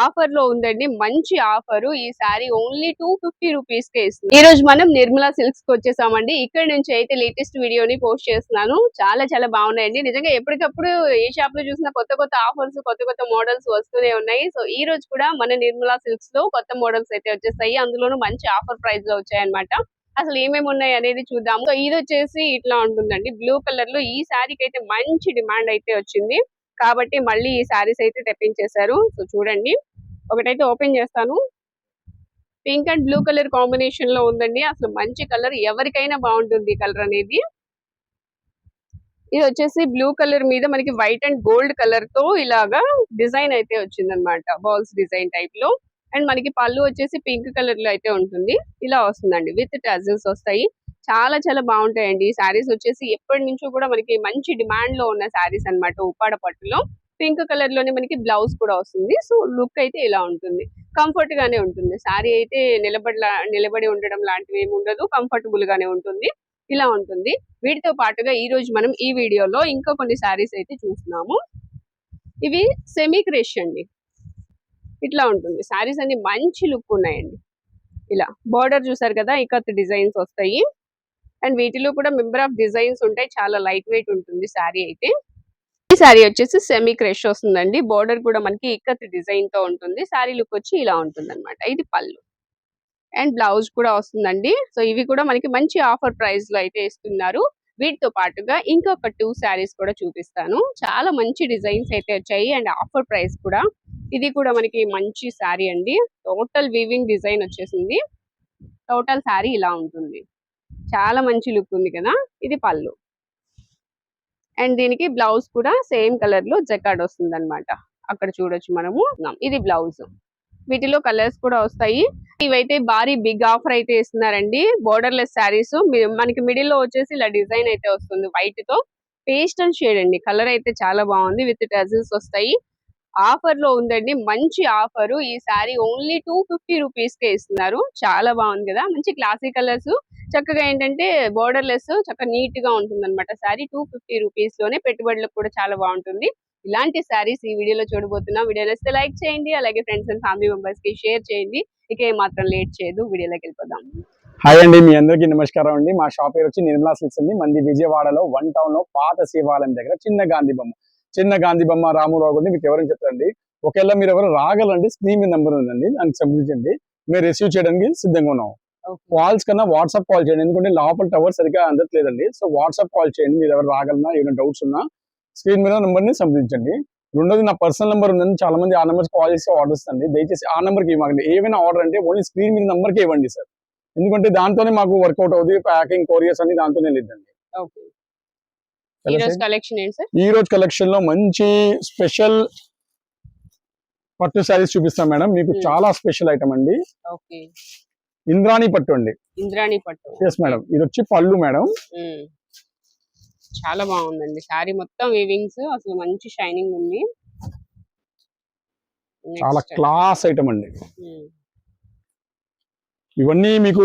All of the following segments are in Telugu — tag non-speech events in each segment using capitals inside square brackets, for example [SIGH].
ఆఫర్లో ఉందండి. మంచి ఆఫర్. ఈ sari only two fifty rupees కే ఇస్తుంది. ఈ రోజు మనం నిర్మలా సిల్క్స్కి వచ్చేసామండి. ఇక్కడ నుంచి అయితే లేటెస్ట్ వీడియోని పోస్ట్ చేస్తున్నాను. చాలా చాలా బాగున్నాయండి. నిజంగా ఎప్పటికప్పుడు ఏ షాప్లో చూసిన కొత్త కొత్త ఆఫర్స్ కొత్త కొత్త మోడల్స్ వస్తూనే ఉన్నాయి. సో ఈ రోజు కూడా మన నిర్మలా సిల్క్స్లో కొత్త మోడల్స్ అయితే వచ్చేస్తాయి. అందులోనూ మంచి ఆఫర్ ప్రైస్లో వచ్చాయన్నమాట. అసలు ఏమేమి ఉన్నాయి అనేది చూద్దాము. ఇది వచ్చేసి ఇట్లా ఉంటుందండి. బ్లూ కలర్లో ఈ శారీకి అయితే మంచి డిమాండ్ అయితే వచ్చింది. కాబట్టి మళ్ళీ ఈ శారీస్ అయితే తెప్పించేశారు. సో చూడండి. ఒకటైతే ఓపెన్ చేస్తాను. పింక్ అండ్ బ్లూ కలర్ కాంబినేషన్లో ఉందండి. అసలు మంచి కలర్ ఎవరికైనా బాగుంటుంది కలర్ అనేది. ఇది వచ్చేసి బ్లూ కలర్ మీద మనకి వైట్ అండ్ గోల్డ్ కలర్తో ఇలాగా డిజైన్ అయితే వచ్చింది అనమాట బాల్స్ డిజైన్ టైప్లో అండ్ మనకి పళ్ళు వచ్చేసి పింక్ కలర్లో అయితే ఉంటుంది. ఇలా వస్తుందండి. విత్ టజల్స్ వస్తాయి. చాలా చాలా బాగుంటాయండి. ఈ శారీస్ వచ్చేసి ఎప్పటి నుంచో కూడా మనకి మంచి డిమాండ్లో ఉన్న శారీస్ అన్నమాట ఉప్పాడ పట్టులో. పింక్ కలర్లోనే మనకి బ్లౌజ్ కూడా వస్తుంది. సో లుక్ అయితే ఇలా ఉంటుంది. కంఫర్ట్ గానే ఉంటుంది. శారీ అయితే నిలబడి నిలబడి ఉండడం లాంటివి ఏమి ఉండదు. కంఫర్టబుల్ గానే ఉంటుంది. ఇలా ఉంటుంది. వీటితో పాటుగా ఈ రోజు మనం ఈ వీడియోలో ఇంకా కొన్ని శారీస్ అయితే చూస్తున్నాము. ఇవి సెమీ క్రేష్ అండి. ఇట్లా ఉంటుంది. శారీస్ అన్ని మంచి లుక్ ఉన్నాయండి. ఇలా. బార్డర్ చూసారు కదా ఇకత్ డిజైన్స్ వస్తాయి. అండ్ వీటిలో కూడా మెంబర్ ఆఫ్ డిజైన్స్ ఉంటాయి. చాలా లైట్ వెయిట్ ఉంటుంది శారీ అయితే. ఈ శారీ వచ్చేసి సెమీ క్రష్ వస్తుందండి. బార్డర్ కూడా మనకి ఇక్కత్ డిజైన్తో ఉంటుంది. శారీ లుక్ వచ్చి ఇలా ఉంటుంది అనమాట ఇది పళ్ళు. అండ్ బ్లౌజ్ కూడా వస్తుందండి. సో ఇవి కూడా మనకి మంచి ఆఫర్ ప్రైస్లో అయితే ఇస్తున్నారు. వీటితో పాటుగా ఇంకొక టూ శారీస్ కూడా చూపిస్తాను. చాలా మంచి డిజైన్స్ అయితే వచ్చాయి. అండ్ ఆఫర్ ప్రైస్ కూడా. ఇది కూడా మనకి మంచి శారీ అండి. టోటల్ వీవింగ్ డిజైన్ వచ్చేసింది. టోటల్ శారీ ఇలా ఉంటుంది. చాలా మంచి లుక్ ఉంది కదా? ఇది పళ్ళు. అండ్ దీనికి బ్లౌజ్ కూడా సేమ్ కలర్లో జకాడ్ వస్తుంది అనమాట అక్కడ చూడొచ్చు మనము. ఇది బ్లౌజ్ వీటిలో కలర్స్ కూడా వస్తాయి. ఇవైతే భారీ బిగ్ ఆఫర్ అయితే ఇస్తున్నారండి. బోర్డర్ లెస్ శారీస్ మనకి మిడిల్లో వచ్చేసి ఇలా డిజైన్ అయితే వస్తుంది. వైట్తో. పేస్టల్ షేడ్ అండి. కలర్ అయితే చాలా బాగుంది. విత్ టజిల్స్ వస్తాయి. ఆఫర్లో ఉందండి. మంచి ఆఫర్. ఈ sari only two fifty rupees కే ఇస్తున్నారు. చాలా బాగుంది కదా. మంచి క్లాసీ కలర్స్. చక్కగా ఏంటంటే బోర్డర్ లెస్ చక్కగా నీట్గా ఉంటుంది అనమాట సారీ టూ ఫిఫ్టీ రూపీస్లోనే పెట్టుబడులకు కూడా చాలా బాగుంటుంది. ఇలాంటి శారీస్ ఈ వీడియోలో చూడబోతున్నాం. వీడియో నచ్చితే లైక్ చేయండి. అలాగే ఫ్రెండ్స్ అండ్ ఫ్యామిలీ మెంబర్స్కి షేర్ చేయండి. ఇక ఏమాత్రం మాత్రం లేట్ చేయదు. వీడియోలోకి వెళ్ళిపోదాం. హాయ్ అండి. మీ అందరికీ నమస్కారం అండి. మా షాప్ పేరు వచ్చి నిర్మలా సిల్క్స్ అండి. మంది విజయవాడలో వన్ టౌన్లో పాత శివాలయం దగ్గర చిన్న గాంధీ బొమ్మ. చిన్న గాంధీ బొమ్మ రామురావు గురించి మీకు ఎవరైనా చెప్తారండి ఒకవేళ మీరు ఎవరు రాగలండి స్క్రీన్ మీద నెంబర్ ఉందండి. దానికి సంప్రదించండి మేము రిసీవ్ చేయడానికి సిద్ధంగా ఉన్నాం. కాల్స్ కన్నా వాట్సాప్ కాల్ చేయండి. ఎందుకంటే లోపల టవర్ సరిగ్గా అందట్లేదండి. సో వాట్సాప్ కాల్ చేయండి. మీరు ఎవరు రాగలనా ఏమైనా డౌట్స్ ఉన్నా స్క్రీన్ మీద నెంబర్ని సంప్రదించండి. రెండోది నా పర్సనల్ నెంబర్ ఉందండి. చాలా మంది ఆ నెంబర్ కాల్ చేసి ఆర్డర్స్ అండి దయచేసి ఆ నెంబర్కి ఇవ్వకండి. ఏమైనా ఆర్డర్ అంటే ఓన్లీ స్క్రీన్ మీద నెంబర్కి ఇవ్వండి సార్. ఎందుకంటే దాంతోనే మాకు వర్కౌట్ అవుతుంది ప్యాకింగ్ కొరియర్స్ అన్ని దాంతోనే లేదండి. ఓకే. ఈ రోజు కలెక్షన్లో మంచి స్పెషల్ పట్టు శారీస్ చూపిస్తాం మేడం మీకు Hmm. చాలా స్పెషల్ ఐటమ్ అండి. ఇంద్రాణి పట్టు అండి. ఇంద్రాణి పట్టు. ఎస్ మేడం ఇది వచ్చి పళ్ళు మేడం ఉమ్. చాలా బాగుందండి. శారీ మొత్తం వీవింగ్స్ అసలు మంచి షైనింగ్ ఉంది. చాలా. క్లాస్ ఐటమ్ అండి. ఉమ్. ఇవన్నీ మీకు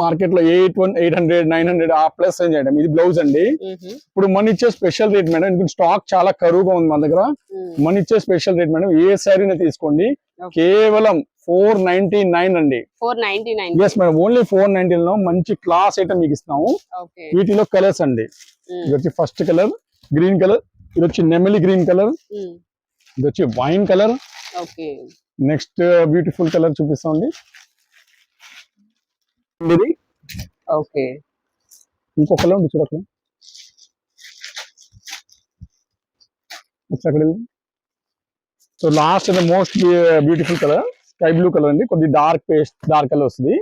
మార్కెట్లో eight one eight hundred nine hundred ఆ ప్లస్ రేంజ్ ఐటమ్ ఇది బ్లౌజ్ అండి. ఇప్పుడు మన ఇచ్చే స్పెషల్ రేట్ మేడం ఎందుకంటే స్టాక్ చాలా కరువుగా ఉంది మన దగ్గర. మన ఇచ్చే స్పెషల్ రేట్ మేడం ఏ శారీని తీసుకోండి. కేవలం ఫోర్ నైన్టీ నైన్ అండి. Four ninety nine yes madam only four ninety లో మంచి క్లాస్ ఐటమ్ మీకు ఇస్తున్నాము. ఓకే. వీటిలో కలర్స్ అండి. ఇది వచ్చి ఫస్ట్ కలర్ గ్రీన్ కలర్ ఇది వచ్చి నెమలి గ్రీన్ కలర్. ఇది వచ్చి wine colour next beautiful colour చూపిస్తామండి. ఇది ఓకే. ఇంకో కలర్ ఉంది చూడక అక్కడ so last and most beautiful colour sky blue colour అండి. కొద్ది డార్క్ పేస్ట్ డార్క్ కలర్ వస్తుంది.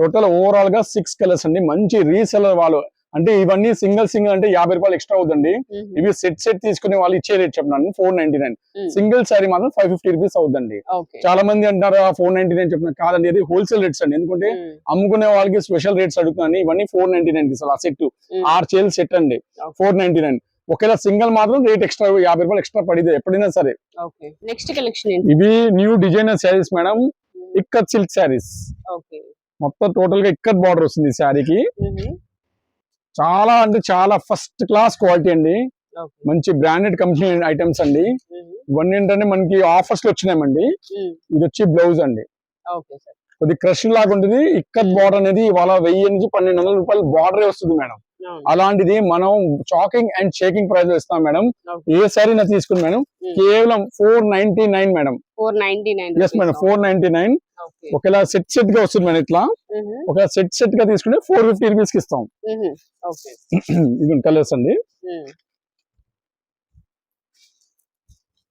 టోటల్ ఓవరాల్గా సిక్స్ కలర్స్ అండి. మంచి రీసెలర్ వాళ్ళు అంటే ఇవన్నీ సింగిల్ సింగిల్ అంటే యాభై రూపాయలు ఎక్స్ట్రా అవుతుంది. ఇవి సెట్ సెట్ తీసుకునే వాళ్ళు ఇచ్చే రేట్ చెప్తున్నాను four ninety nine. Single sari మాత్రం ఫైవ్ ఫిఫ్టీ రూపీస్ అవుతుందండి. ఓకే. చాలా మంది అంటారు ఫోర్ నైన్టీ నైన్ చెప్పిన కాదండి ఇది హోల్సేల్ రేట్స్ అండి. ఎందుకంటే. అమ్ముకునే వాళ్ళకి స్పెషల్ రేట్స్ అడుగుతున్నాను ఇవన్నీ ఫోర్ నైన్టీ నైన్ తీసుకోవాలి ఆ సెట్. ఆరు చేలు సెట్ అండి. Four ninety nine. ఒకవేళ సింగిల్ మాత్రం రేట్ ఎక్స్ట్రా యాభై రూపాయలు ఎక్స్ట్రా పడితే ఎప్పుడైనా సరే. నెక్స్ట్ కలెక్షన్ ఇవి new designer saris madam ikat silk saris. మొత్తం టోటల్గా ఇక్కత్ బార్డర్ వస్తుంది శారీకి. చాలా అంటే చాలా ఫస్ట్ క్లాస్ క్వాలిటీ అండి. మంచి బ్రాండెడ్ కంపెనీ ఐటమ్స్ అండి. ఇవన్నీ ఏంటంటే మనకి ఆఫర్స్లో వచ్చినాయండి. ఇది వచ్చి బ్లౌజ్ అండి. కొద్ది క్రష్ లాగా ఉంటుంది. ఇక్కత్ బార్డర్ అనేది ఇవాళ వెయ్యి నుంచి పన్నెండు వందల రూపాయలు బార్డర్ వస్తుంది మేడం. అలాంటిది మనం చాకింగ్ అండ్ షేకింగ్ ప్రైస్ ఇస్తాం మేడం. ఏ సారీ నా తీసుకుని మేడం. కేవలం four ninety nine madam. Four ninety nine yes madam four ninety nine ఒకవేళ సెట్ సెట్గా వస్తుంది మేడం ఇట్లా ఒక సెట్ సెట్గా తీసుకుంటే ఫోర్ ఫిఫ్టీ రూపీస్కి ఇస్తాం. ఓకే. [CLEARS THROAT] ఇది కలర్స్ అండి.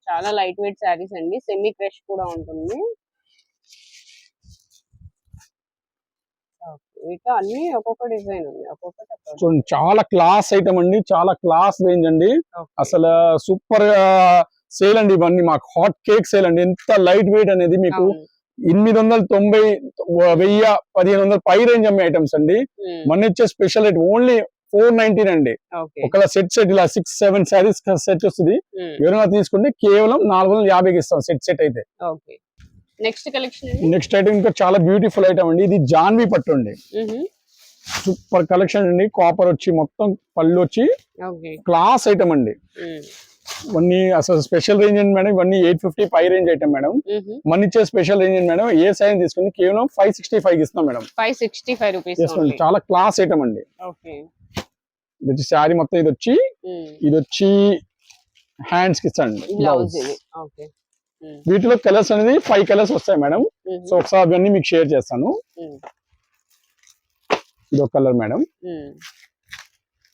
చాలా లైట్ వెయిట్ శారీస్ అండి. సెమీ క్రష్ కూడా ఉంటుంది. అన్ని ఒక్కొక్క డిజైన్ ఉంది ఒక్కొక్కటి ఒక్కొక్క చూడండి చాలా క్లాస్ ఐటమ్ అండి. చాలా క్లాస్ రేంజ్ అండి. అసలు సూపర్ సేల్ అండి ఇవన్నీ. మాకు హాట్ కేక్ సేల్ అండి. ఎంత లైట్ వెయిట్ అనేది మీకు. ఎనిమిది వందల తొంభై వెయ్యి పదిహేను వందల పై రేంజ్ అమ్మే ఐటమ్స్ అండి. మన ఇచ్చే special rate only four nineteen అండి ఒకవేళ సెట్ సెట్ ఇలా సిక్స్ సెవెన్ శారీస్ సెట్ వస్తుంది ఎవరైనా తీసుకుంటే కేవలం నాలుగు వందల యాభైకి ఇస్తాం సెట్ సెట్ అయితే. నెక్స్ట్ కలెక్షన్ నెక్స్ట్ ఐటమ్ ఇంకా చాలా బ్యూటిఫుల్ ఐటమ్ అండి. ఇది జాన్వి పట్టు అండి. సూపర్ కలెక్షన్ అండి. కాపర్ వచ్చి మొత్తం పళ్ళు వచ్చి క్లాస్ ఐటమ్ అండి. ఇవన్నీ అసలు స్పెషల్ రేంజ్ అండి మేడం? ఇవన్నీ ఎయిట్ ఫిఫ్టీ పై రేంజ్ ఐటమ్ మేడం. మన ఇచ్చే స్పెషల్ రేంజ్ అండి మేడం? ఏ సైజ్ తీసుకుని కేవలం ఫైవ్ సిక్స్టీ ఫైవ్ ఇస్తాం madam five sixty five rupees. చాలా క్లాస్ ఐటమ్ అండి. ఇది వచ్చి శారీ మొత్తం ఇది వచ్చి ఇది వచ్చి హ్యాండ్స్కి ఇస్తాండి బ్లౌజ్ వీటిలో కలర్స్ అనేది ఫైవ్ కలర్స్ వస్తాయి మేడం. సో ఒకసారి అవన్నీ మీకు షేర్ చేస్తాను. ఇది ఒక కలర్ మేడం.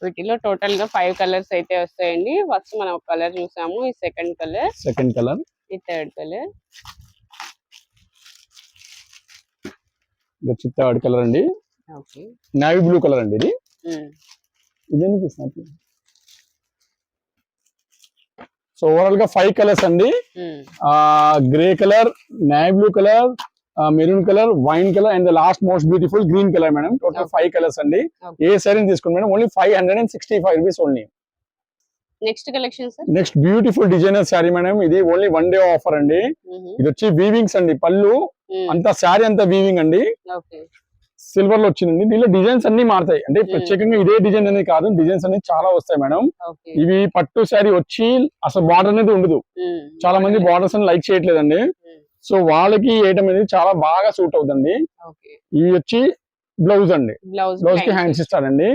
వీటిలో టోటల్గా ఫైవ్ కలర్స్ అయితే వస్తాయండి. ఫస్ట్ మనం ఒక కలర్ చూసాము ఈ సెకండ్ కలర్ సెకండ్ కలర్. ఈ థర్డ్ కలర్. థర్డ్ కలర్ అండి. నావీ బ్లూ కలర్ అండి ఇది. సో ఓవరాల్గా ఫైవ్ కలర్స్ అండి. Grey colour navy blue colour maroon colour wine colour and last most beautiful green colour madam. Total. Five colours అండి. ఏ సారీ తీసుకోండి madam? Only five hundred and sixty five rupees only next collection sir next beautiful designer sari madam. ఇది ఓన్లీ వన్ డే ఆఫర్ అండి. మ్హూ. ఇది వచ్చి వీవింగ్స్ అండి. పళ్ళు ఉమ్, అంతా శారీ అంతా వీవింగ్ అండి. సిల్వర్లో వచ్చిందండి. దీనిలో డిజైన్స్ అన్ని మారుతాయి. అంటే Hmm. ప్రత్యేకంగా ఇదే డిజైన్ అనేది కాదు. డిజైన్స్ అనేది చాలా వస్తాయి మేడం. ఇవి పట్టు శారీ వచ్చి అసలు బార్డర్ అనేది ఉండదు. ఉమ్, చాలా మంది బార్డర్స్ అని లైక్ చేయట్లేదండి. సో వాళ్ళకి ఏటం అనేది చాలా బాగా సూట్ అవుతుంది. ఇవి వచ్చి బ్లౌజ్ అండి. బ్లౌజ్కి హ్యాండ్స్ ఇస్తారండి.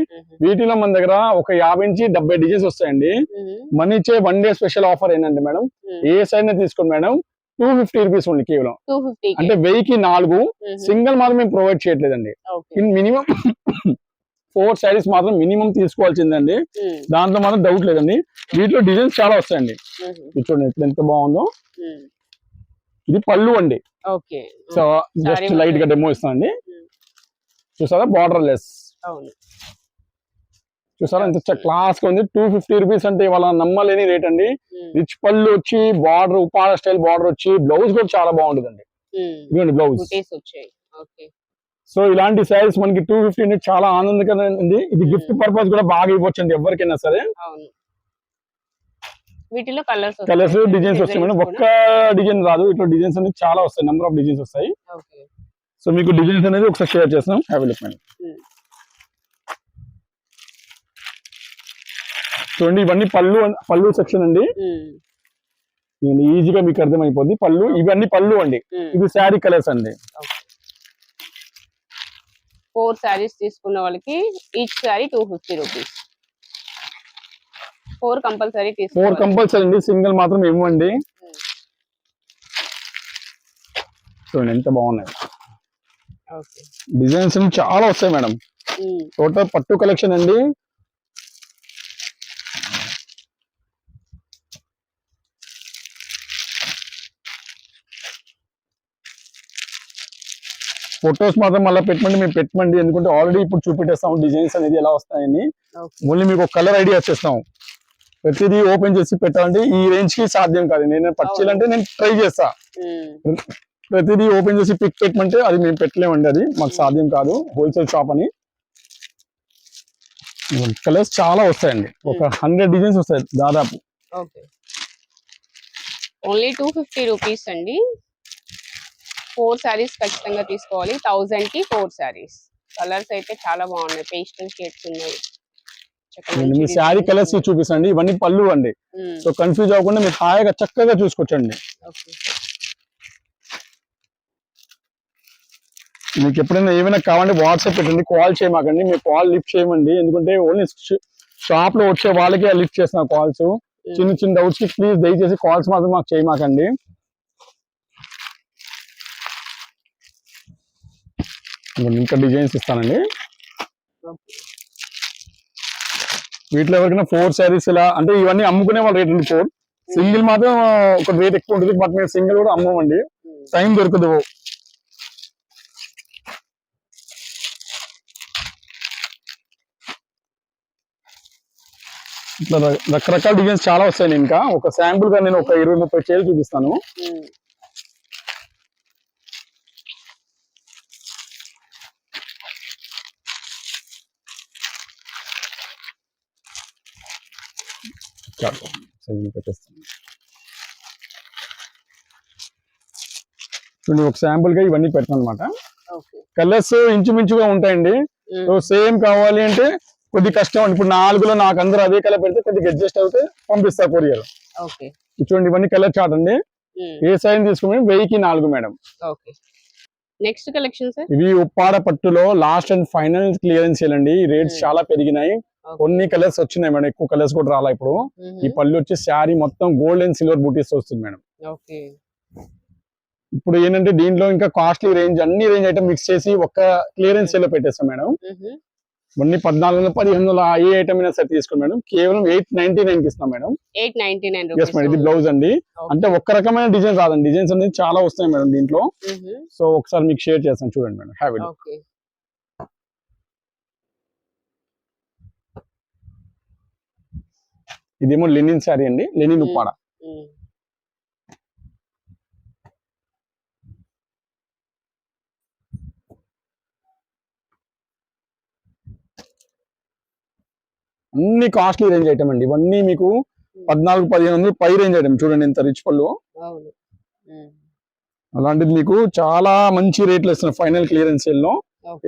వీటిలో మన దగ్గర ఒక యాభై నుంచి డెబ్బై డిజైన్స్ వస్తాయండి. మన ఇచ్చే వన్ డే స్పెషల్ ఆఫర్ ఏంటంటే మేడం ఏ సైడ్ తీసుకోండి madam two fifty rupees only కేవలం. అంటే వెయ్యికి నాలుగు సింగిల్ మాత్రం మేము ప్రొవైడ్ చేయట్లేదండి. మినిమం ఫోర్ శారీస్ మాత్రం మినిమం తీసుకోవాల్సిందండి. దాంట్లో మాత్రం డౌట్ లేదండి. వీటిలో డిజైన్స్ చాలా వస్తాయండి. చూడండి ఎంత బాగుందో. ఇది పళ్ళు అండి. సో జస్ట్ లైట్గా. డెమో ఇస్తానండి. Hmm. చూసారా? బార్డర్ లెస్ చూసారా? ఎంత. క్లాస్గా ఉంది. టూ ఫిఫ్టీ రూపీస్ అంటే ఇవాళ నమ్మలేని రేట్ అండి. రిచ్ పళ్ళు వచ్చి బార్డర్ ఉపాడ స్టైల్ బార్డర్ వచ్చి బ్లౌజ్ కూడా చాలా బాగుంటుందండి. ఉమ్, ఇదిగోండి బ్లౌజ్ సో ఇలాంటి శారీస్ మనకి టూ ఫిఫ్టీ చాలా ఆనందకరంగా ఇది గిఫ్ట్. పర్పస్ కూడా బాగా ఇవ్వచ్చు అండి ఎవరికైనా సరే. వీటిలో కలర్స్ కలర్స్ డిజైన్స్ వస్తాయి మేడం. ఒక్క డిజైన్ రాదు. ఇట్లా డిజైన్స్ అనేది చాలా వస్తాయి. నెంబర్ ఆఫ్ డిజైన్స్ వస్తాయి. సో మీకు డిజైన్స్ అనేది ఒకసారి షేర్ చేస్తాం హ్యావ్ లుక్ మేడం Hmm. చూడండి ఇవన్నీ పళ్ళు పళ్ళు సెక్షన్ అండి. ఈజీగా మీకు అర్థమైపోద్ది. పళ్ళు ఇవన్నీ పళ్ళు అండి. ఉమ్, ఇవి శారీ కలర్స్ అండి. ఫోర్ శారీస్ తీసుకున్న వాళ్ళకి each sari two fifty rupees four compulsory four compulsory అండి. సింగిల్ మాత్రం ఇవ్వండి. చూడండి ఎంత బాగున్నాయి. డిజైన్స్ చాలా వస్తాయి మేడం. టోటల్ పట్టు కలెక్షన్ అండి. ఫొటోస్ మాత్రం మళ్ళీ పెట్టమండి. మేము పెట్టమండి. ఎందుకంటే ఆల్రెడీ ఇప్పుడు చూపెట్టేస్తాం డిజైన్స్ అనేది ఎలా వస్తాయని. ఓన్లీ మీకు ఒక కలర్ ఐడియా వచ్చేస్తాం ప్రతిదీ ఓపెన్ చేసి పెట్టాలంటే ఈ రేంజ్కి సాధ్యం కాదు. నేను పర్చేలు అంటే నేను ట్రై చేస్తా. ప్రతిదీ ఓపెన్ చేసి పిక్ పెట్టమంటే అది మేము పెట్టలేమండి అది. మాకు సాధ్యం కాదు. హోల్సేల్ షాప్ అని. కలర్స్ చాలా వస్తాయండి. ఒక హండ్రెడ్ డిజైన్స్ వస్తాయి దాదాపు. ఓన్లీ టూ ఫిఫ్టీ రూపీస్ అండి. ఫోర్ శారీస్ ఖచ్చితంగా తీసుకోవాలి. థౌజండ్కి ఫోర్ శారీస్ కలర్స్ అయితే చాలా బాగున్నాయి. పేస్టల్ షేడ్స్ ఉన్నాయి. మీ శారీ కలర్స్. చూపిస్తాండి ఇవన్నీ పళ్ళు అండి. సో కన్ఫ్యూజ్ అవ్వకుండా మీరు హాయిగా చక్కగా చూసుకోవచ్చండి. okay. మీకు ఎప్పుడైనా ఏమైనా కావాలంటే వాట్సాప్ పెట్టండి కాల్ చేయమాకండి. మీరు కాల్ లిఫ్ట్ చేయమండి. ఎందుకంటే ఓన్లీ షాప్లో వచ్చే వాళ్ళకే లిఫ్ట్ చేస్తున్నా కాల్స్. చిన్న చిన్న డౌట్స్కి ప్లీజ్ దయచేసి కాల్స్ మాత్రం మాకు చేయమాకండి. ఇంకా డిజైన్స్ ఇస్తానండి. వీటిలో ఎవరికైనా ఫోర్ శారీస్ ఇలా అంటే ఇవన్నీ అమ్ముకునే వాళ్ళ రేట్ ఉంది ఫోర్ సింగిల్ మాత్రం ఒక రేట్ ఎక్కువ ఉంటుంది. బట్ మేము సింగిల్ కూడా అమ్మమండి టైం దొరకదు. ఇట్లా రకరకాల డిజైన్స్ చాలా వస్తాయి ఇంకా. ఒక శాంపుల్గా నేను ఒక ఇరవై ముప్పై చీరలు చూపిస్తాను. చాలు. సో ఇవి పెట్టేస్తాను చూడండి ఒక శాంపుల్గా ఇవన్నీ పెడతాను అనమాట. కలర్స్ ఇంచుమించుగా ఉంటాయండి. సో సేమ్ కావాలి అంటే కొద్ది కష్టం ఇప్పుడు నాలుగులో నాకు అందరూ అదే కలర్ పెడితే కొద్దిగా అడ్జస్ట్ అవుతే పంపిస్తా కొరియర్. చూడండి ఇవన్నీ కలర్ చార్ట్ అండి. ఏ సైజ్ తీసుకుని వెయ్యికి నాలుగు మేడం. నెక్స్ట్ కలెక్షన్ ఇవి ఉప్పాడ పట్టులో లాస్ట్ అండ్ ఫైనల్ క్లియరెన్స్ అండి. రేట్స్. చాలా పెరిగినాయి. కొన్ని కలర్స్ వచ్చినాయి మేడం ఎక్కువ కలర్స్ కూడా రాలా ఇప్పుడు. ఈ పళ్ళు వచ్చి శారీ మొత్తం గోల్డ్ అండ్ సిల్వర్ బూటీస్ వస్తుంది మేడం. ఇప్పుడు ఏంటంటే దీంట్లో ఇంకా కాస్ట్లీ రేంజ్ అన్ని రేంజ్ ఐటమ్ మిక్స్ చేసి ఒక్క క్లియరెన్స్లో పెట్టేస్తాం మేడం. అన్ని పద్నాలుగు వందల పదిహేను వందల ఏ ఐటమ్ అయినా సరే తీసుకోండి మేడం. కేవలం ఎయిట్ నైన్టీ నైన్కి ఇస్తాం madam. Eight ninety nine yes madam ఇది బ్లౌజ్ అండి. అంటే ఒక్క రకమైన డిజైన్ రాదండి. డిజైన్స్ అనేది చాలా వస్తాయి మేడం దీంట్లో. సో ఒకసారి మీకు షేర్ చేస్తాను చూడండి మేడం. హ్యావ్ ఇట్ ఇదేమో లెనిన్ శారీ అండి లెనిన్ ఉప్పాడ అన్ని కాస్ట్లీ రేంజ్ ఐటమ్ అండి ఇవన్నీ మీకు పద్నాలుగు పదిహేను వందలు పై రేంజ్ ఐటమ్ చూడండి ఎంత రిచ్ పళ్ళు. అలాంటిది మీకు చాలా మంచి రేట్లు ఇస్తున్నాయి ఫైనల్ క్లియరెన్స్ సేల్లో.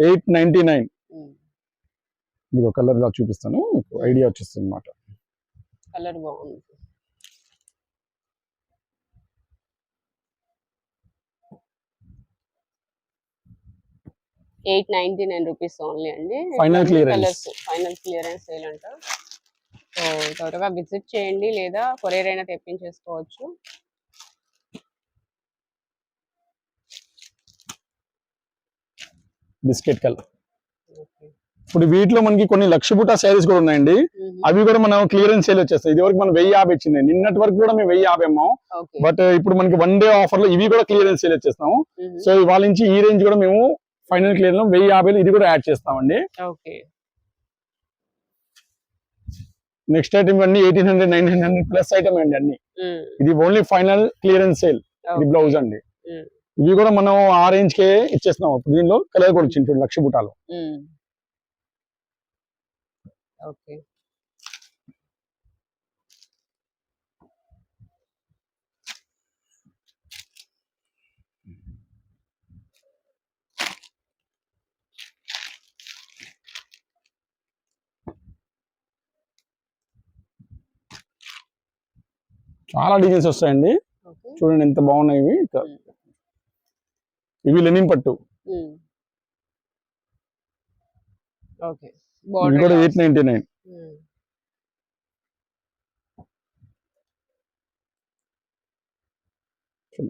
Eight ninety nine. మీకు కలర్గా చూపిస్తాను మీకు ఐడియా వచ్చేస్తుంది అనమాట కలర్ బాగుంది. Eight ninety nine rupees only అండి. Clearance. ఫైనల్ క్లియరెన్స్ సేల్ అంట. సో త్వరగా విజిట్ చేయండి లేదా కొరియర్ అయినా తెప్పించేసుకోవచ్చు. బిస్కెట్ కలర్ ఇప్పుడు వీటిలో మనకి కొన్ని లక్ష శారీస్ కూడా ఉన్నాయండి. అవి కూడా మనం క్లియరెన్స్ సేల్ వచ్చేస్తాయి. ఇది వరకు మనం వెయ్యి యాభై ఇచ్చింది. నిన్నటి వరకు కూడా మేము వెయ్యి యాభై అమ్మాం. బట్ ఇప్పుడు మనకి వన్ డే ఆఫర్లో ఇవి కూడా క్లియరెన్స్ సేల్ వచ్చేస్తాం. సో ఇవాళ నుంచి ఈ రేంజ్ కూడా మేము ఫైనల్ క్లియర్ వెయ్యి యాభైలో ఇది కూడా యాడ్ చేస్తామండి. నెక్స్ట్ ఐటమ్ అన్ని eighteen hundred nine hundred plus item అండి అన్ని. ఇది ఓన్లీ ఫైనల్ క్లియరెన్స్ సేల్ ఇది బ్లౌజ్ అండి. ఇవి కూడా మనం ఆ రేంజ్ కే ఇచ్చేస్తున్నాం. ఇప్పుడు దీనిలో కలర్ కూడా వచ్చింది లక్ష బుటాలు ఓకే. చాలా డిజైన్స్ వస్తాయండి. చూడండి ఎంత బాగున్నాయి ఇవి. ఇవి లెనిన్ పట్టు. ఓకే. కూడా ఎయిట్ నైన్టీ నైన్.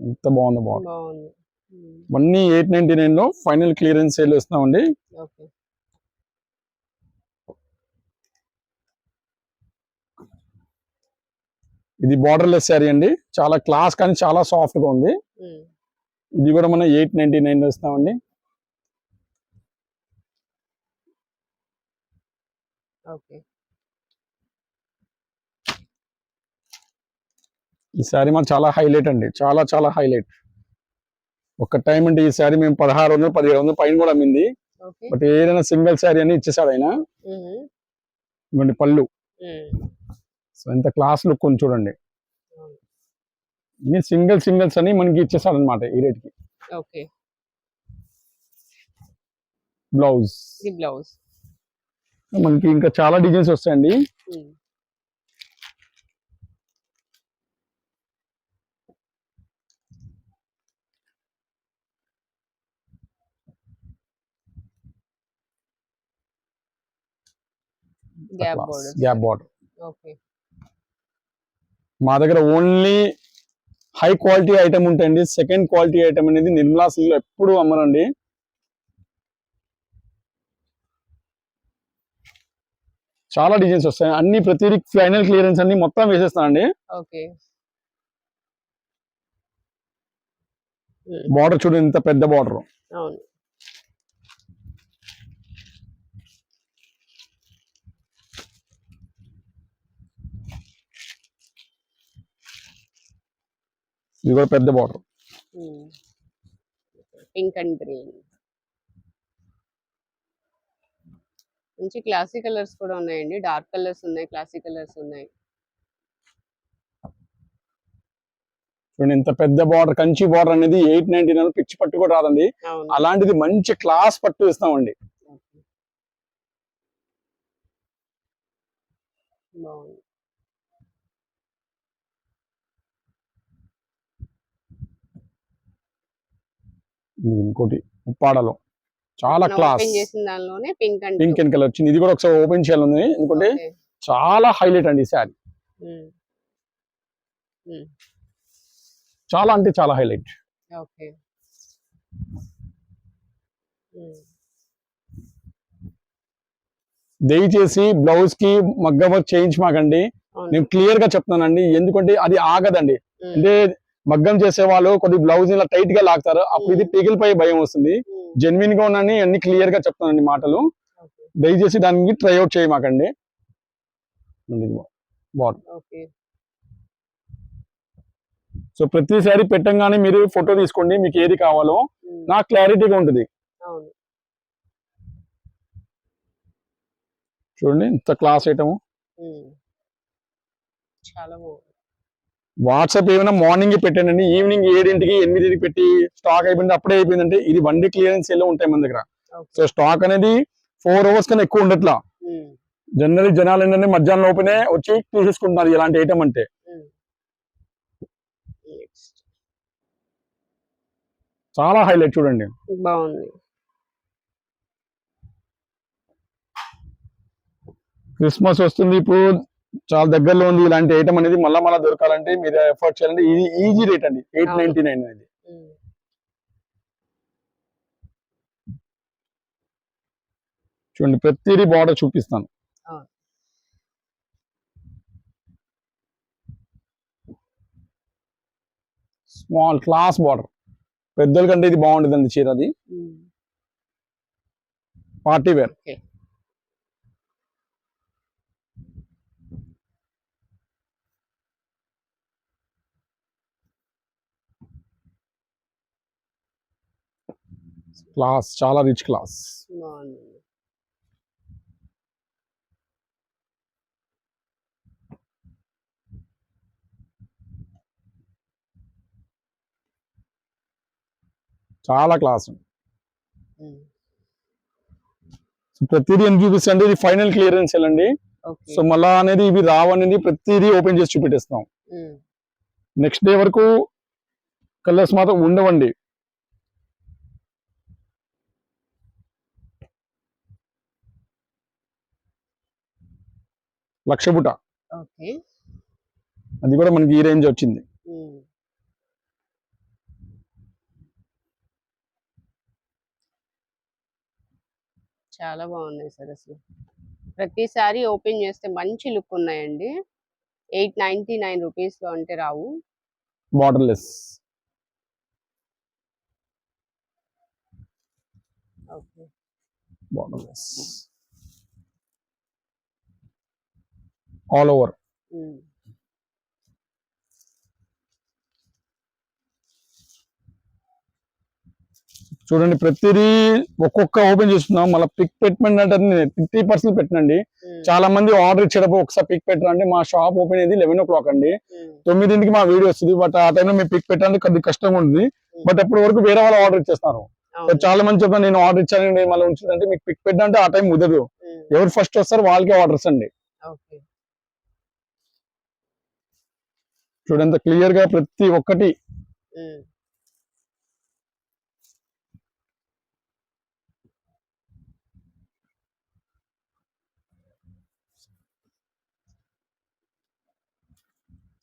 ఎంత బాగుందో బాగుంది. ఇవన్నీ ఎయిట్ నైన్టీ నైన్లో ఫైనల్ క్లియరెన్స్ సేల్ ఇస్తున్నామండి ఇది బార్డర్ లెస్ శారీ అండి. చాలా క్లాస్ కానీ చాలా సాఫ్ట్గా ఉంది ఇది కూడా మనం ఎయిట్ నైన్టీ నైన్లో ఇస్తామండి ఈ శారీ మాకు చాలా హైలైట్ అండి. చాలా చాలా హైలైట్. ఒక టైం అంటే ఈ శారీ మేము పదహారు వందలు పదిహేడు వందలు పైన కూడా అమ్మింది. బట్ ఏదైనా సింగిల్ శారీ అని ఇచ్చేసాడు ఆయన. ఇవ్వండి పళ్ళు. సో ఎంత క్లాస్ లుక్ ఉంది చూడండి. ఇన్ని సింగిల్ సింగిల్స్ అని మనకి ఇచ్చేసాడు అనమాట ఈ రేట్కి ఓకే. బ్లౌజ్. బ్లౌజ్. మనకి ఇంకా చాలా డిజైన్స్ వస్తాయండి. గ్యాప్ బోర్డర్ మా దగ్గర ఓన్లీ హై క్వాలిటీ ఐటమ్ ఉంటాయండి. సెకండ్ క్వాలిటీ ఐటమ్ అనేది నిర్మలా సిల్క్ ఎప్పుడు అమ్మరండి. చాలా డిజైన్స్ వస్తాయి. అన్ని ప్రతిదీ ఫైనల్ క్లియరెన్స్ అన్ని మొత్తం వేసేస్తానండి. ఓకే. బార్డర్ చూడండి ఇంత పెద్ద బార్డర్ ఇది కూడా పెద్ద బార్డర్ పింక్ అండ్ గ్రీన్ మంచి క్లాసీ కలర్స్ కూడా ఉన్నాయండి. డార్క్ కలర్స్ ఉన్నాయి క్లాసీ కలర్స్ ఉన్నాయి. చూడండి ఇంత పెద్ద బార్డర్ కంచి బార్డర్ అనేది ఎయిట్ నైన్టీ నైన్ పిచ్చి పట్టు కూడా రాదండి. అలాంటిది మంచి క్లాస్ పట్టు ఇస్తామండి. ఇంకోటి ఉప్పాడలో. చాలా క్లాస్ పింక్ అండ్ కలర్ వచ్చింది. ఇది కూడా ఒకసారి ఓపెన్ చేయాలని ఎందుకంటే చాలా హైలైట్ అండి శారీ చాలా అంటే చాలా హైలైట్ ఓకే దయచేసి బ్లౌజ్కి మగ్గ వర్క్ చేయించమాకండి. నేను క్లియర్గా చెప్తున్నానండి. ఎందుకంటే అది ఆగదండి. అంటే మగ్గం చేసే వాళ్ళు కొద్ది బ్లౌజ్ ఇలా టైట్గా లాగుతారు అప్పుడు ఇది పిగిలిపోయే భయం వస్తుంది. జెన్యున్గా ఉన్నాయని అన్ని క్లియర్గా చెప్తానండి మాటలు. దయచేసి దానికి ట్రై అవుట్ చేయమాకండి. సో ప్రతిసారి పెట్టంగానే మీరు ఫోటో తీసుకోండి మీకు ఏది కావాలో. నాకు క్లారిటీగా ఉంటుంది. చూడండి ఇంత క్లాస్ ఐటమ్. చాలా వాట్సాప్ ఏమైనా మార్నింగ్ పెట్టానండి ఈవినింగ్ ఏడింటికి ఎనిమిదింటికి పెట్టి స్టాక్ అయిపోయింది అప్పుడే అయిపోయిందంటే ఇది వన్ డే క్లియరెన్స్ ఎల్లో ఉంటాయి మన దగ్గర. సో స్టాక్ అనేది ఫోర్ అవర్స్ కన్నా ఎక్కువ ఉండట్లా. జనరల్ జనాలు ఏంటంటే మధ్యాహ్నం లోపలే వచ్చి తీసేసుకుంటున్నారు ఇలాంటి ఐటమ్ అంటే. చాలా హైలైట్ చూడండి. బాగుంది. క్రిస్మస్ వస్తుంది ఇప్పుడు. చాలా దగ్గరలో ఉంది ఇలాంటి ఐటమ్ అనేది మళ్ళా మళ్ళా దొరకాలంటే మీరు ఎఫర్ట్ చేయాలంటే ఇది ఈజీ రేట్ అండి ఎయిట్. నైన్టీ నైన్ అనేది. చూడండి ప్రతిదీ బార్డర్ చూపిస్తాను. స్మాల్ క్లాస్ బార్డర్ పెద్దల కంటే ఇది బాగుంటుందండి చీర అది. పార్టీ వేర్ క్లాస్ చాలా రిచ్ క్లాస్. చాలా క్లాస్. ప్రతిదీ ఎందుకు చూపిస్తా అంటే ఇది ఫైనల్ క్లియరెన్స్ అండి. సో మళ్ళా అనేది ఇవి రావనేది ప్రతిదీ ఓపెన్ చేసి చూపెట్టేస్తాం. నెక్స్ట్ డే వరకు కలర్స్ మాత్రం ఉండవండి. లక్ష బుట ఓకే. అది కూడా మనకి ఈ రేంజ్ వచ్చింది. చాలా బాగున్నాయి సార్ అసలు. ప్రతిసారి ఓపెన్ చేస్తే మంచి లుక్ ఉన్నాయండి. ఎయిట్ నైన్టీ నైన్ రూపీస్లో అంటే రావు. Borderless okay. Borderless all over um. చూడండి ప్రతిదీ ఒక్కొక్క ఓపెన్ చేస్తున్నాం. మళ్ళీ పిక్ పెట్టమంటే ఫిఫ్టీ పర్సెంట్ పెట్టండి ఉమ్. చాలా మంది ఆర్డర్ ఇచ్చేటప్పుడు ఒకసారి పిక్ పెట్టరు అంటే మా షాప్ ఓపెన్ అయ్యేది లెవెన్ ఓ క్లాక్ అండి. ఉమ్. తొమ్మిదింటికి మా వీడియో వస్తుంది. బట్ ఆ టైంలో మేము పిక్ పెట్టడానికి కొద్దిగా కష్టంగా ఉంది. బట్ అప్పటి వరకు వేరే వాళ్ళు ఆర్డర్ అవును. చాలా మంది చెప్పాను నేను ఆర్డర్ ఇచ్చాను మళ్ళీ ఉంచుదంటే మీకు పిక్ పెట్టాలంటే ఆ టైం కుదరదు. ఎవరు ఫస్ట్ వస్తారు వాళ్ళకే ఆర్డర్స్ అండి. చూడండి క్లియర్గా ప్రతి ఒక్కటి.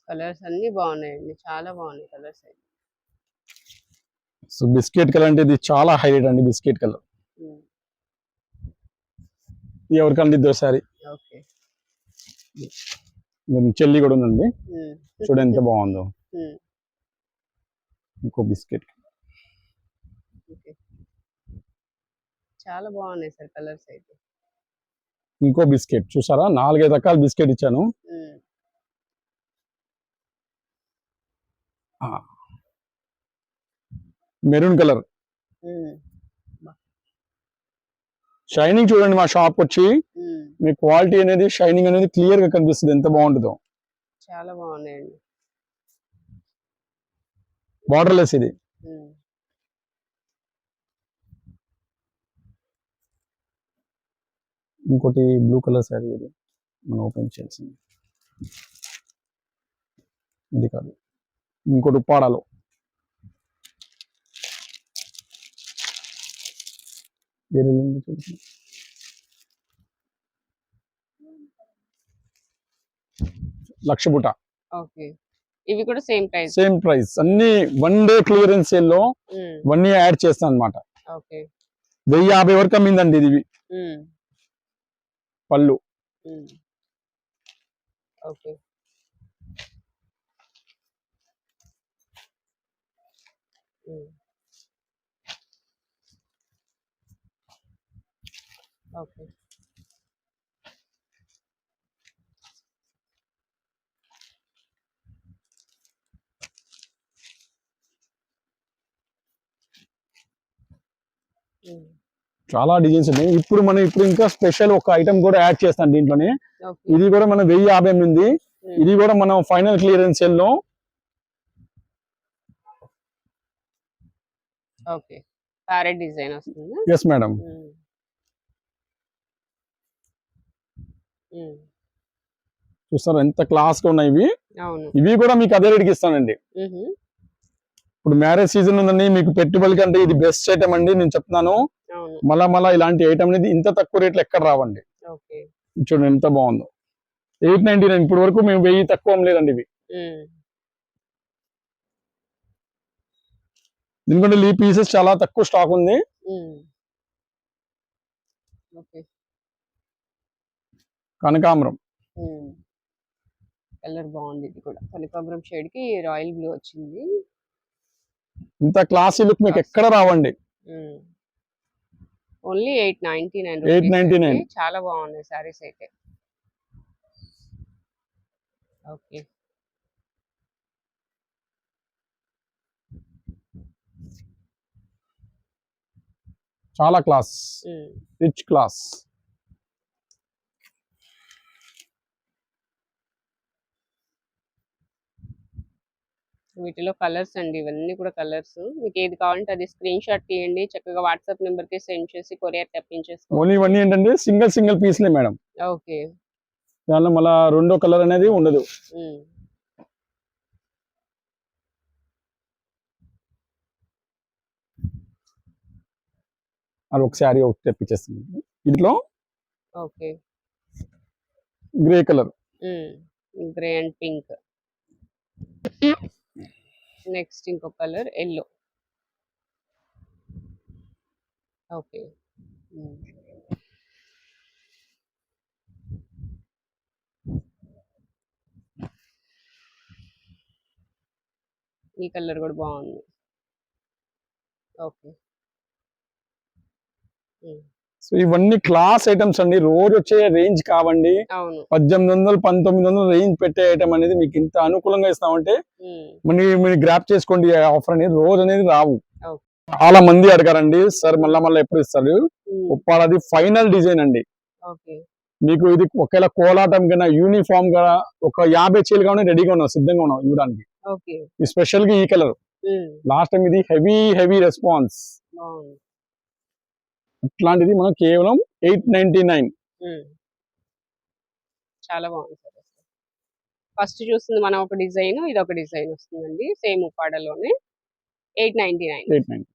కలర్స్ అన్ని బాగున్నాయండి. చాలా బాగున్నాయి కలర్స్ అయితే. సో బిస్కెట్ కలర్ అంటే ఇది చాలా హైలైట్ అండి బిస్కెట్ కలర్. ఎవరికండి దోసారి ఓకే. చెల్లి కూడా ఉందండి. చూడండి ఎంత బాగుందో. ఇంకో బిస్కెట్. చాలా బాగున్నాయి సార్ కలర్స్ అయితే. ఇంకో బిస్కెట్. చూసారా? నాలుగైదు రకాల బిస్కెట్ ఇచ్చాను. Maroon colour. షైనింగ్ చూడండి మా షాప్ వచ్చి. మీ క్వాలిటీ అనేది షైనింగ్ అనేది క్లియర్గా కనిపిస్తుంది. ఎంత బాగుంటుందో. చాలా బాగున్నాయండి. బార్డర్ లెస్ ఇది. ఇంకోటి బ్లూ కలర్ శారీ ఇది. మనం ఓపెన్ చేయాల్సింది. ఇది కాదు. ఇంకోటి ఉప్పాడాలో. వేరే చూడండి. లక్ష బుట ఓకే. ఇవి కూడా సేమ్ ప్రైస్. Same price. అన్ని వన్ డే క్లియరెన్స్ సేల్లో వన్ యాడ్ చేస్తాను అనమాట వెయ్యి యాభై వరకు అమ్మిందండి ఇది. పళ్ళు. ఓకే. ఓకే. చాలా డిజైన్స్ ఉన్నాయి. ఇప్పుడు మనం ఇప్పుడు ఇంకా స్పెషల్ ఒక ఐటమ్ కూడా యాడ్ చేస్తాను దీంట్లోనే. ఓకే. ఇది కూడా మనం వెయ్యి యాభై ఉంది. ఉమ్. ఇది కూడా మనం ఫైనల్ క్లియరెన్స్ సేల్లో ఓకే. ప్యారెట్ డిజైన్ వస్తుంది. ఎస్ మేడం చూస్తారు? ఎంత క్లాస్గా ఉన్నాయి ఇవి. ఇవి కూడా మీకు అదే రేట్కి ఇస్తానండి. ఇప్పుడు మ్యారేజ్ సీజన్ ఉందండి మీకు పెట్టుబడి కంటే ఇది బెస్ట్ ఐటమ్ అండి నేను చెప్తున్నాను. మళ్ళా మళ్ళా ఇలాంటి ఐటమ్ అనేది ఇంత తక్కువ రేట్లు ఎక్కడ రావండి. చూడండి ఎంత బాగుందో. ఎయిట్ నైన్టీ నైన్ ఇప్పుడు వరకు మేము వెయ్యి తక్కువ అమ్మలేదండి ఇవి. ఎందుకంటే ఈ పీసెస్ చాలా తక్కువ స్టాక్ ఉంది. కనకాంబరం. కలర్ బాగుంది ఇది కూడా. కనకాంబరం షేడ్కి రాయల్ బ్లూ వచ్చింది. ఇంత క్లాసీ లుక్ మీకు ఎక్కడ రావండి. Only eight ninety nine 899. చాలా బాగున్నాయి సారీస్ అయితే. ఓకే. చాలా క్లాస్. Rich class. వీటిలో కలర్స్ అండి. ఇవన్నీ కూడా కలర్స్. మీకు ఏది కావాలంటే అది స్క్రీన్ షాట్ తీయండి. చక్కగా వాట్సాప్ నెంబర్కి సెండ్ చేసి కొరియర్ తెప్పించేసుకో ఓన్లీ ఇవన్నీ ఏంటంటే సింగిల్ సింగిల్ పీస్లే మేడం. ఓకే. దానిలో మళ్ళా రెండో కలర్ అనేది ఉండదు. అది ఒక శారీ ఒకటి తెప్పించేస్తుంది ఇంట్లో okay. Grey colour. Grey and pink. Next ఇంకో కలర్ ఎల్లో ఓకే ఈ కలర్ కూడా బాగుంది ఓకే సో ఇవన్నీ క్లాస్ ఐటమ్స్ అండి. రోజు వచ్చే రేంజ్ కావండి. పద్దెనిమిది వందలు పంతొమ్మిది వందలు రేంజ్ పెట్టే ఐటమ్ అనేది మీకు ఇంత అనుకూలంగా ఇస్తామంటే. మనీ మీరు గ్రాప్ చేసుకోండి ఆఫర్ అనేది. రోజు అనేది రావు. చాలా మంది అడగారండి సార్ మళ్ళా మళ్ళీ ఎప్పుడు ఇస్తారు? ఉమ్. ఉప్పాడది ఫైనల్ డిజైన్ అండి. మీకు ఇది ఒకవేళ కోలాటం కన్నా యూనిఫామ్గా ఒక యాభై చీలు కానీ రెడీగా ఉన్నాం సిద్ధంగా ఉన్నాం ఇవ్వడానికి. స్పెషల్గా ఈ కలర్. లాస్ట్ టైం ఇది హెవీ హెవీ రెస్పాన్స్. అట్లాంటిది మనం కేవలం ఎయిట్ నైన్టీ నైన్. చాలా బాగుంది సార్. ఫస్ట్ చూస్తుంది మనం ఒక డిజైన్ ఇది ఒక డిజైన్ వస్తుందండి same ఉప్పాడలోనే. Eight ninety nine. Eight nine